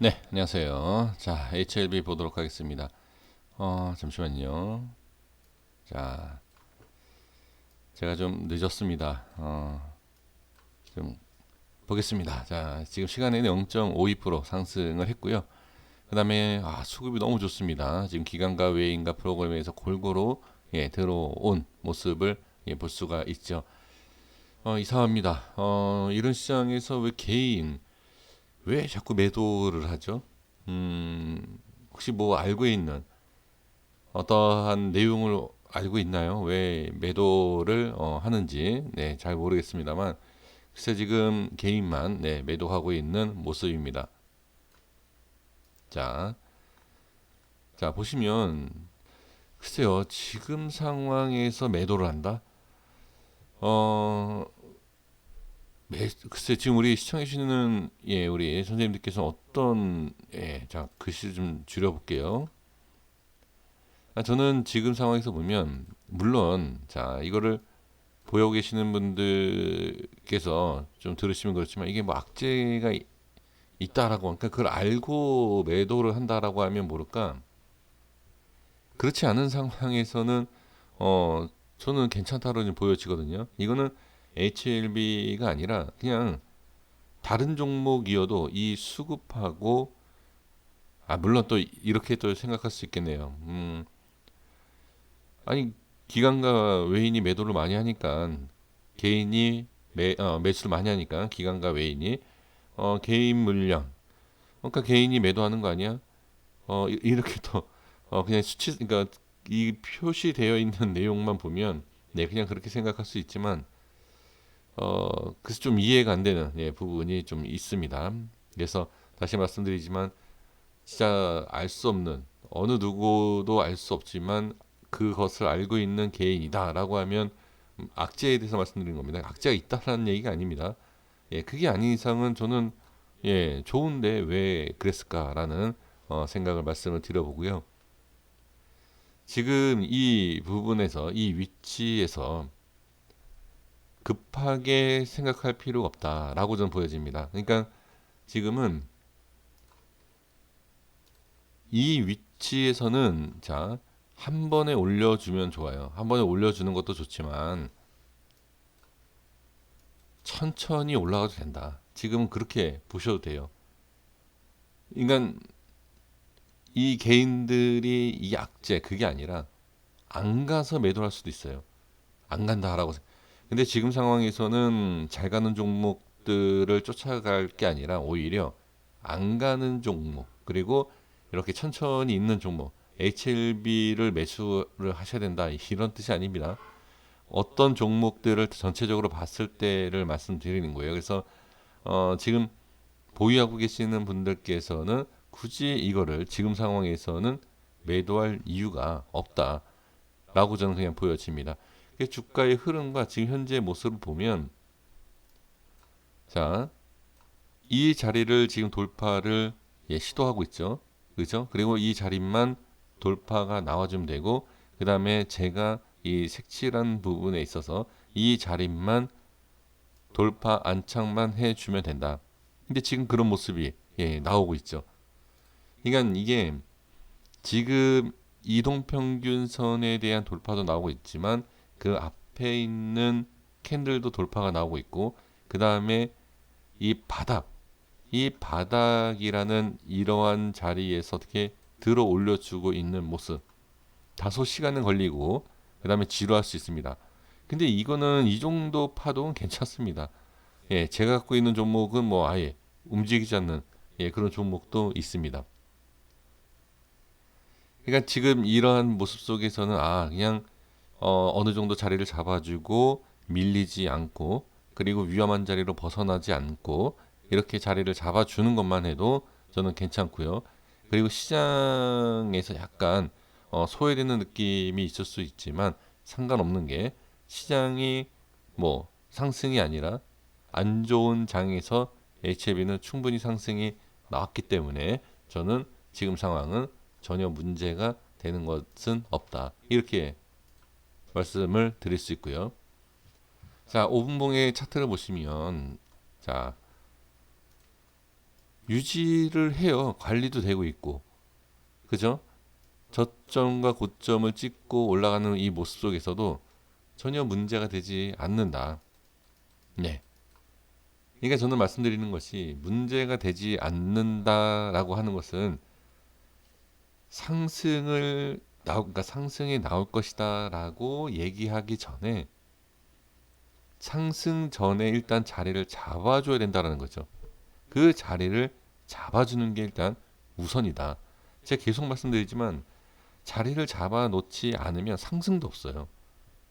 네, 안녕하세요. 자, HLB 보도록 하겠습니다. 어, 잠시만요. 자, 제가 좀 늦었습니다. 어, 좀 보겠습니다. 자, 지금 시간에는 0.52% 상승을 했고요. 그 다음에, 아, 수급이 너무 좋습니다. 지금 기관과 외인과 프로그램에서 골고루 예, 들어온 모습을 예, 볼 수가 있죠. 어, 이상합니다. 어, 이런 시장에서 왜 개인, 왜 자꾸 매도를 하죠? 음, 혹시 뭐 알고 있는 어떠한 내용을 알고 있나요? 왜 매도를 어, 하는지 네, 잘 모르겠습니다만 글쎄 지금 개인만 네, 매도하고 있는 모습입니다. 자, 자 보시면 글쎄요 지금 상황에서 매도를 한다. 어 매, 글쎄 지금 우리 시청해 주시는 예 우리 선생님들께서 어떤 예자 글씨 좀 줄여볼게요. 아, 저는 지금 상황에서 보면 물론 자 이거를 보고 계시는 분들께서 좀 들으시면 그렇지만 이게 뭐 악재가 이- 있다라고 그러니까 그걸 알고 매도를 한다라고 하면 모를까 그렇지 않은 상황에서는 어 저는 괜찮다로 좀 보여지거든요. 이거는 HLB가 아니라 그냥 다른 종목이어도 이 수급하고 아 물론 또 이렇게 또 생각할 수 있겠네요. 음 아니 기관과 외인이 매도를 많이 하니까 개인이 매 어, 매수를 많이 하니까 기관과 외인이 어 개인 물량 그러니까 개인이 매도하는 거 아니야? 어 이- 이렇게 또 어 그냥 수치 그러니까 이 표시되어 있는 내용만 보면 네 그냥 그렇게 생각할 수 있지만 어, 그래서 좀 이해가 안 되는 예, 부분이 좀 있습니다. 그래서 다시 말씀드리지만 진짜 알 수 없는 어느 누구도 알 수 없지만 그것을 알고 있는 개인이다라고 하면 음, 악재에 대해서 말씀드리는 겁니다. 악재가 있다라는 얘기가 아닙니다. 예, 그게 아닌 이상은 저는 예, 좋은데 왜 그랬을까라는 어, 생각을 말씀을 드려보고요. 지금 이 부분에서 이 위치에서 급하게 생각할 필요가 없다라고 저는 보여집니다. 그러니까 지금은 이 위치에서는 자, 한 번에 올려주면 좋아요. 한 번에 올려주는 것도 좋지만 천천히 올라가도 된다. 지금은 그렇게 보셔도 돼요. 그러니까 이 개인들이 이 악재 그게 아니라 안 가서 매도할 수도 있어요. 안 간다라고 근데 지금 상황에서는 잘 가는 종목들을 쫓아갈 게 아니라 오히려 안 가는 종목 그리고 이렇게 천천히 있는 종목 HLB를 매수를 하셔야 된다 이런 뜻이 아닙니다. 어떤 종목들을 전체적으로 봤을 때를 말씀드리는 거예요. 그래서 어 지금 보유하고 계시는 분들께서는 굳이 이거를 지금 상황에서는 매도할 이유가 없다라고 저는 그냥 보여집니다. 그 주가의 흐름과 지금 현재 모습을 보면 자, 이 자리를 지금 돌파를 예, 시도하고 있죠. 그죠? 그리고 이 자리만 돌파가 나와주면 되고 그 다음에 제가 이 색칠한 부분에 있어서 이 자리만 돌파 안착만 해주면 된다. 근데 지금 그런 모습이 예, 나오고 있죠. 그러니까 이게 지금 이동평균선에 대한 돌파도 나오고 있지만 그 앞에 있는 캔들도 돌파가 나오고 있고 그 다음에 이 바닥 이 바닥이라는 이러한 자리에서 어떻게 들어 올려주고 있는 모습. 다소 시간은 걸리고 그 다음에 지루할 수 있습니다. 근데 이거는 이 정도 파동은 괜찮습니다. 예 제가 갖고 있는 종목은 뭐 아예 움직이지 않는 예 그런 종목도 있습니다. 그러니까 지금 이러한 모습 속에서는 아 그냥 어, 어느 정도 자리를 잡아주고 밀리지 않고 그리고 위험한 자리로 벗어나지 않고 이렇게 자리를 잡아주는 것만 해도 저는 괜찮고요. 그리고 시장에서 약간 어, 소외되는 느낌이 있을 수 있지만 상관없는 게 시장이 뭐 상승이 아니라 안 좋은 장에서 HLB는 충분히 상승이 나왔기 때문에 저는 지금 상황은 전혀 문제가 되는 것은 없다. 이렇게 말씀을 드릴 수 있고요. 자, 5분봉의 차트를 보시면 자, 유지를 해요. 관리도 되고 있고. 그죠? 저점과 고점을 찍고 올라가는 이 모습 속에서도 전혀 문제가 되지 않는다. 네. 그러니까 저는 말씀드리는 것이 문제가 되지 않는다라고 하는 것은 상승을 나오, 그러니까 상승이 나올 것이다라고 얘기하기 전에 상승 전에 일단 자리를 잡아줘야 된다라는 거죠. 그 자리를 잡아주는 게 일단 우선이다. 제가 계속 말씀드리지만 자리를 잡아 놓지 않으면 상승도 없어요.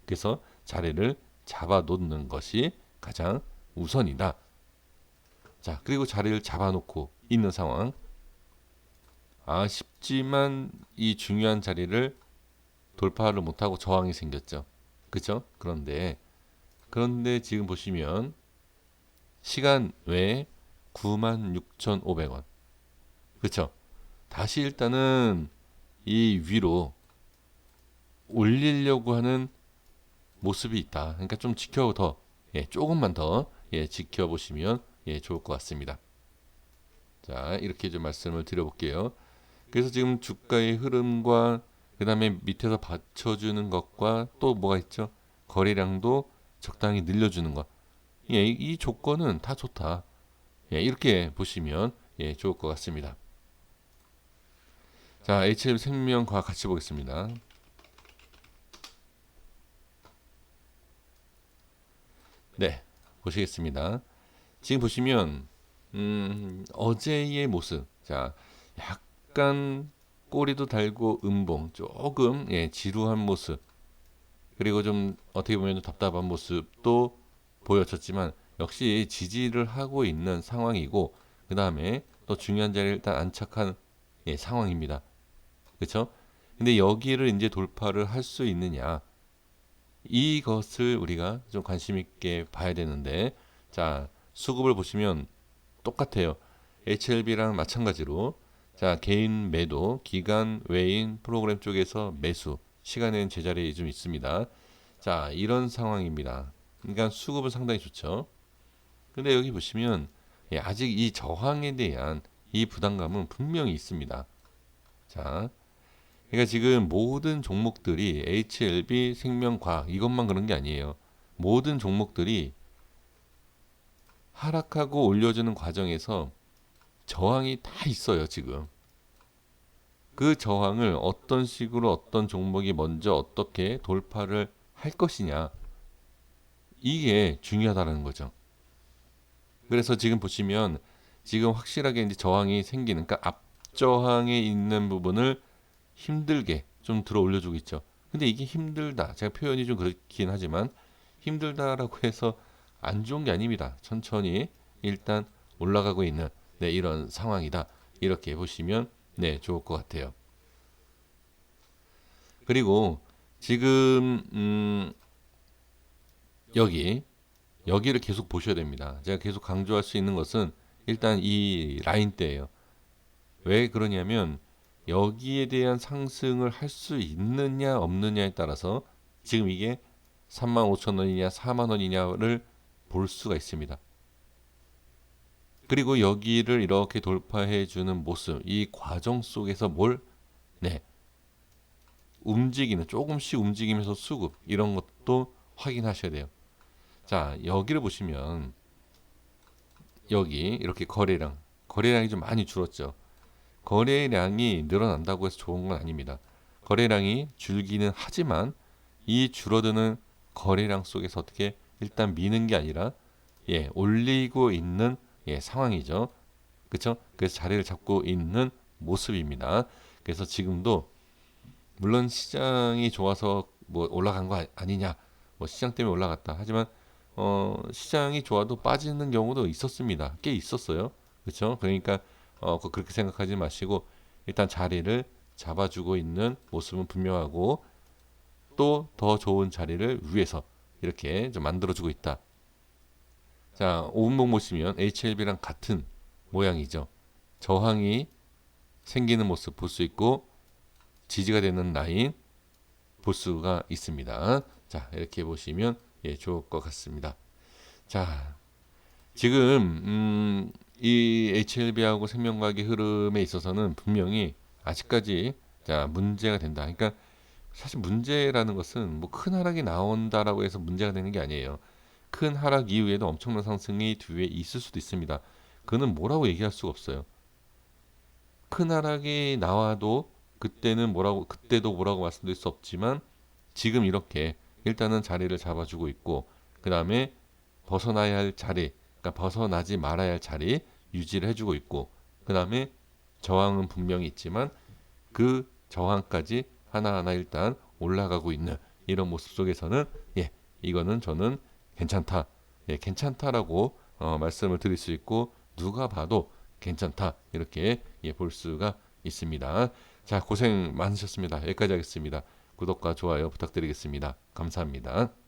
그래서 자리를 잡아 놓는 것이 가장 우선이다. 자, 그리고 자리를 잡아 놓고 있는 상황. 아쉽지만 이 중요한 자리를 돌파를 못하고 저항이 생겼죠. 그죠? 그런데 그런데 지금 보시면 시간 외에 96,500원. 그렇죠? 다시 일단은 이 위로 올리려고 하는 모습이 있다. 그러니까 좀 지켜 더 예, 조금만 더 예, 지켜보시면 예, 좋을 것 같습니다. 자, 이렇게 좀 말씀을 드려볼게요. 그래서 지금 주가의 흐름과 그 다음에 밑에서 받쳐주는 것과 또 뭐가 있죠? 거래량도 적당히 늘려주는 것. 예, 이, 이 조건은 다 좋다. 예, 이렇게 보시면 예, 좋을 것 같습니다. 자, HL 생명과 같이 보겠습니다. 네, 보시겠습니다. 지금 보시면 음, 어제의 모습, 자, 약 간 꼬리도 달고 음봉, 조금 예, 지루한 모습, 그리고 좀 어떻게 보면 답답한 모습도 보여졌지만 역시 지지를 하고 있는 상황이고 그 다음에 또 중요한 자리를 일단 안착한 예, 상황입니다. 그렇죠? 근데 여기를 이제 돌파를 할 수 있느냐 이것을 우리가 좀 관심 있게 봐야 되는데 자 수급을 보시면 똑같아요. HLB랑 마찬가지로 자 개인 매도 기간 외인 프로그램 쪽에서 매수 시간에는 제자리에 좀 있습니다. 자 이런 상황입니다. 그러니까 수급은 상당히 좋죠. 근데 여기 보시면 예, 아직 이 저항에 대한 이 부담감은 분명히 있습니다. 자, 그러니까 지금 모든 종목들이 HLB, 생명과학 이것만 그런 게 아니에요. 모든 종목들이 하락하고 올려주는 과정에서 저항이 다 있어요, 지금. 그 저항을 어떤 식으로 어떤 종목이 먼저 어떻게 돌파를 할 것이냐. 이게 중요하다는 거죠. 그래서 지금 보시면 지금 확실하게 이제 저항이 생기는 그러니까 앞저항에 있는 부분을 힘들게 좀 들어 올려주고 있죠. 근데 이게 힘들다. 제가 표현이 좀 그렇긴 하지만 힘들다라고 해서 안 좋은 게 아닙니다. 천천히 일단 올라가고 있는 네, 이런 상황이다. 이렇게 보시면 네, 좋을 것 같아요. 그리고 지금 음, 여기 여기를 계속 보셔야 됩니다. 제가 계속 강조할 수 있는 것은 일단 이 라인대예요. 왜 그러냐면 여기에 대한 상승을 할 수 있느냐 없느냐에 따라서 지금 이게 3만 5천 원이냐 4만 원이냐를 볼 수가 있습니다. 그리고 여기를 이렇게 돌파해 주는 모습, 이 과정 속에서 뭘 네. 움직이는 조금씩 움직이면서 수급 이런 것도 확인하셔야 돼요. 자, 여기를 보시면 여기 이렇게 거래량, 거래량이 좀 많이 줄었죠. 거래량이 늘어난다고 해서 좋은 건 아닙니다. 거래량이 줄기는 하지만 이 줄어드는 거래량 속에서 어떻게 일단 미는 게 아니라 예, 올리고 있는 예, 상황이죠. 그렇죠? 그래서 자리를 잡고 있는 모습입니다. 그래서 지금도 물론 시장이 좋아서 뭐 올라간 거 아니냐, 뭐 시장 때문에 올라갔다. 하지만 어, 시장이 좋아도 빠지는 경우도 있었습니다. 꽤 있었어요. 그렇죠? 그러니까 어, 그렇게 생각하지 마시고 일단 자리를 잡아주고 있는 모습은 분명하고 또 더 좋은 자리를 위해서 이렇게 좀 만들어주고 있다. 자, 5분봉 보시면 HLB랑 같은 모양이죠. 저항이 생기는 모습 볼 수 있고 지지가 되는 라인 볼 수가 있습니다. 자, 이렇게 보시면 예, 좋을 것 같습니다. 자, 지금 음, 이 HLB하고 생명과학의 흐름에 있어서는 분명히 아직까지 자 문제가 된다. 그러니까 사실 문제라는 것은 뭐 큰 하락이 나온다라고 해서 문제가 되는 게 아니에요. 큰 하락 이후에도 엄청난 상승이 뒤에 있을 수도 있습니다. 그는 뭐라고 얘기할 수가 없어요. 큰 하락이 나와도 그때는 뭐라고 그때도 뭐라고 말씀드릴 수 없지만 지금 이렇게 일단은 자리를 잡아주고 있고 그 다음에 벗어나야 할 자리, 그러니까 벗어나지 말아야 할 자리 유지를 해주고 있고 그 다음에 저항은 분명히 있지만 그 저항까지 하나하나 일단 올라가고 있는 이런 모습 속에서는 예 이거는 저는 괜찮다 예 괜찮다라고 어, 말씀을 드릴 수 있고 누가 봐도 괜찮다 이렇게 예, 볼 수가 있습니다. 자 고생 많으셨습니다. 여기까지 하겠습니다. 구독과 좋아요 부탁드리겠습니다. 감사합니다.